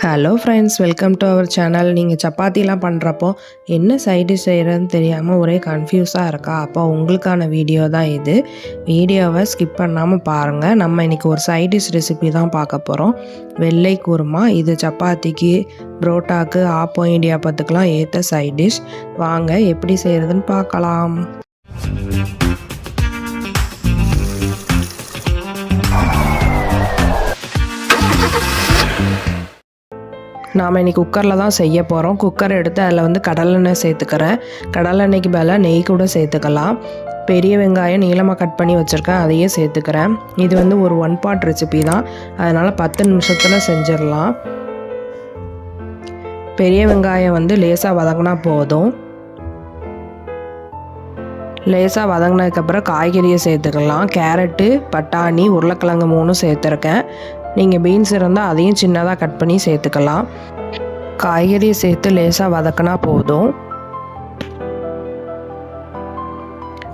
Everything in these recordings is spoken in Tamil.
Hello friends welcome to our channel நீங்கள் சப்பாத்திலாம் பண்ணுறப்போ என்ன சைடு செய்கிறதுன்னு தெரியாமல் ஒரே கன்ஃபியூஸாக இருக்கா? அப்போ உங்களுக்கான வீடியோ தான் இது. வீடியோவை ஸ்கிப் பண்ணாமல் பாருங்கள் நம்ம இன்றைக்கி ஒரு சைடிஷ் ரெசிபி தான் பார்க்க போகிறோம் வெள்ளை குருமா இது சப்பாத்திக்கு புரோட்டாக்கு ஆப்பம் இடியாப்பத்துக்கெலாம் ஏற்ற சைடிஷ் வாங்க எப்படி செய்கிறதுன்னு பார்க்கலாம். நாம் இன்றைக்கி குக்கரில் தான் செய்ய போகிறோம் குக்கர் எடுத்து அதில் வந்து கடலெண்ணெய் சேர்த்துக்கிறேன். கடலெண்ணெய்க்கு மேலே நெய் கூட சேர்த்துக்கலாம். பெரிய வெங்காயம் நீளமாக கட் பண்ணி வச்சுருக்கேன். அதையே சேர்த்துக்கிறேன். இது வந்து ஒரு ஒன் பார்ட் ரெசிபி தான். அதனால் பத்து நிமிஷத்தில் செஞ்சிடலாம். பெரிய வெங்காயம் வந்து லேசாக வதங்கினா போதும். லேசாக வதங்கினதுக்கப்புறம் காய்கறியை சேர்த்துக்கலாம். கேரட்டு பட்டாணி உருளைக்கிழங்கு மூணும் சேர்த்துருக்கேன். நீங்கள் பீன்ஸ் இருந்தால் அதையும் சின்னதாக கட் பண்ணி சேர்த்துக்கலாம். காய்கறியை சேர்த்து லேசாக வதக்கினா போதும்.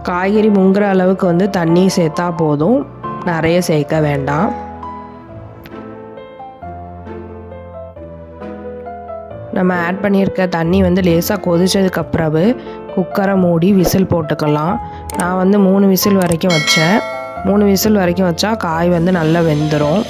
காய்கறி முங்குற அளவுக்கு வந்து தண்ணி சேர்த்தா போதும். நிறைய சேர்க்க வேண்டாம். நம்ம ஆட் பண்ணியிருக்க தண்ணி வந்து லேசாக கொதிச்சதுக்கப்புறவு குக்கரை மூடி விசில் போட்டுக்கலாம். நான் வந்து மூணு விசில் வரைக்கும் வச்சேன். மூணு விசில் வரைக்கும் வச்சா காய் வந்து நல்லா வெந்துடும்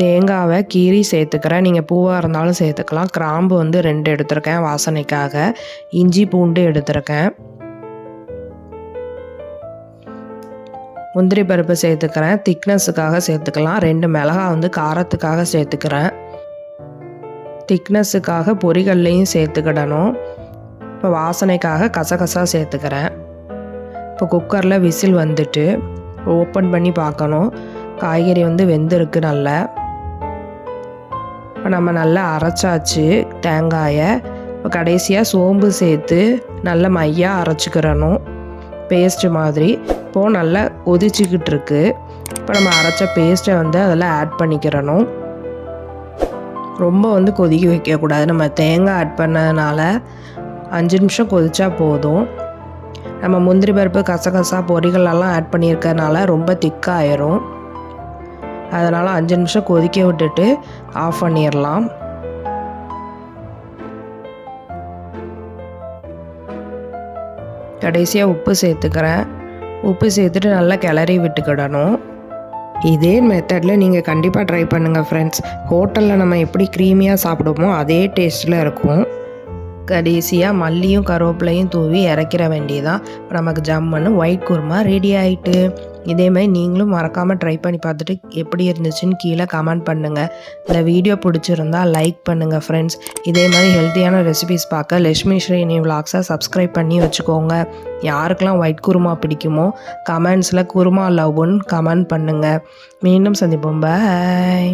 தேங்காவை கீரி சேர்த்துக்கிறேன். நீங்கள் பூவாக இருந்தாலும் சேர்த்துக்கலாம். கிராம்பு வந்து ரெண்டு எடுத்திருக்கேன் வாசனைக்காக. இஞ்சி பூண்டு எடுத்திருக்கேன். முந்திரி பருப்பு சேர்த்துக்கிறேன். திக்னஸுக்காக சேர்த்துக்கலாம். ரெண்டு மிளகா வந்து காரத்துக்காக சேர்த்துக்கிறேன். திக்னஸுக்காக பொரிகல்லையும் சேர்த்துக்கிடணும். இப்போ வாசனைக்காக கசகசா சேர்த்துக்கிறேன். இப்போ குக்கரில் விசில் வந்துட்டு ஓப்பன் பண்ணி பார்க்கணும். காய்கறி வந்து வெந்திருக்கு நல்லா. இப்போ நம்ம நல்லா அரைச்சாச்சு தேங்காயை. இப்போ கடைசியாக சோம்பு சேர்த்து நல்ல மையாக அரைச்சிக்கிறணும். பேஸ்ட்டு மாதிரி. இப்போது நல்லா கொதிச்சிக்கிட்டு இருக்கு இப்போ நம்ம அரைச்ச பேஸ்ட்டை வந்து அதில் ஆட் பண்ணிக்கிறணும். ரொம்ப வந்து கொதிக்க வைக்கக்கூடாது. நம்ம தேங்காய் ஆட் பண்ணதுனால அஞ்சு நிமிஷம் கொதிச்சா போதும். நம்ம முந்திரி பருப்பு கசகசா பொரிகளெல்லாம் ஆட் பண்ணியிருக்கறனால ரொம்ப திக்காயிரும். அதனால் அஞ்சு நிமிஷம் கொதிக்க விட்டுட்டு ஆஃப் பண்ணிடலாம் கடைசியாக உப்பு சேர்த்துக்கிறேன். உப்பு சேர்த்துட்டு நல்லா கிளறி விட்டுக்கிடணும். இதே மெத்தடில் நீங்கள் கண்டிப்பாக ட்ரை பண்ணுங்கள் ஃப்ரெண்ட்ஸ் ஹோட்டலில் நம்ம எப்படி க்ரீமியாக சாப்பிடுவோமோ அதே டேஸ்ட்டில் இருக்கும். கடைசியாக மல்லியும் கருவேப்பிலையும் தூவி இறக்கிற வேண்டியதான் நமக்கு ஜம்முன்னு ஒயிட் குருமா ரெடி ஆகிட்டு இதே மாதிரி நீங்களும் மறக்காமல் ட்ரை பண்ணி பார்த்துட்டு எப்படி இருந்துச்சுன்னு கீழே கமெண்ட் பண்ணுங்கள் இந்த வீடியோ பிடிச்சிருந்தா லைக் பண்ணுங்கள் ஃப்ரெண்ட்ஸ் இதே மாதிரி ஹெல்த்தியான ரெசிபிஸ் பார்க்க லக்ஷ்மி ஸ்ரீனி விலாக்ஸை சப்ஸ்கிரைப் பண்ணி வச்சுக்கோங்க. யாருக்கெல்லாம் ஒயிட் குருமா பிடிக்குமோ கமெண்ட்ஸில் குருமா லவ்னு கமெண்ட் பண்ணுங்கள் மீண்டும் சந்திப்போம். பாய்